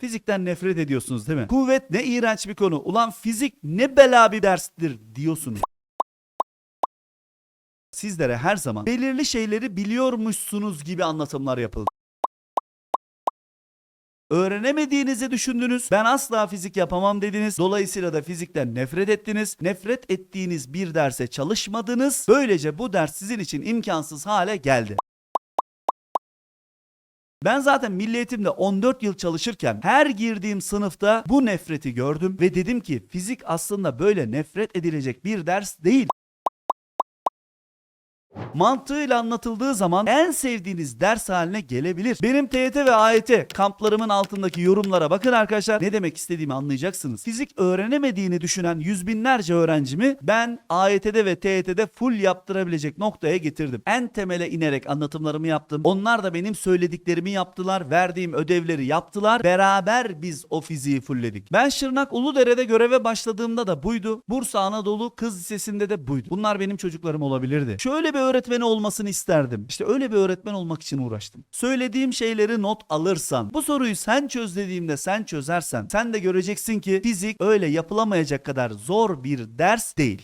Fizikten nefret ediyorsunuz değil mi? Kuvvet ne iğrenç bir konu. Ulan fizik ne bela bir derstir diyorsunuz. Sizlere her zaman belirli şeyleri biliyormuşsunuz gibi anlatımlar yapıldı. Öğrenemediğinizi düşündünüz. Ben asla fizik yapamam dediniz. Dolayısıyla da fizikten nefret ettiniz. Nefret ettiğiniz bir derse çalışmadınız. Böylece bu ders sizin için imkansız hale geldi. Ben zaten milli eğitimde 14 yıl çalışırken her girdiğim sınıfta bu nefreti gördüm ve dedim ki fizik aslında böyle nefret edilecek bir ders değil. Mantığıyla anlatıldığı zaman en sevdiğiniz ders haline gelebilir. Benim TYT ve AYT kamplarımın altındaki yorumlara bakın arkadaşlar. Ne demek istediğimi anlayacaksınız. Fizik öğrenemediğini düşünen yüz binlerce öğrencimi ben AYT'de ve TYT'de full yaptırabilecek noktaya getirdim. En temele inerek anlatımlarımı yaptım. Onlar da benim söylediklerimi yaptılar. Verdiğim ödevleri yaptılar. Beraber biz o fiziği fullledik. Ben Şırnak Uludere'de göreve başladığımda da buydu. Bursa Anadolu Kız Lisesi'nde de buydu. Bunlar benim çocuklarım olabilirdi. Şöyle bir öğretmeni olmasını isterdim. İşte öyle bir öğretmen olmak için uğraştım. Söylediğim şeyleri not alırsan, bu soruyu sen çöz dediğimde sen çözersen, sen de göreceksin ki fizik öyle yapılamayacak kadar zor bir ders değil.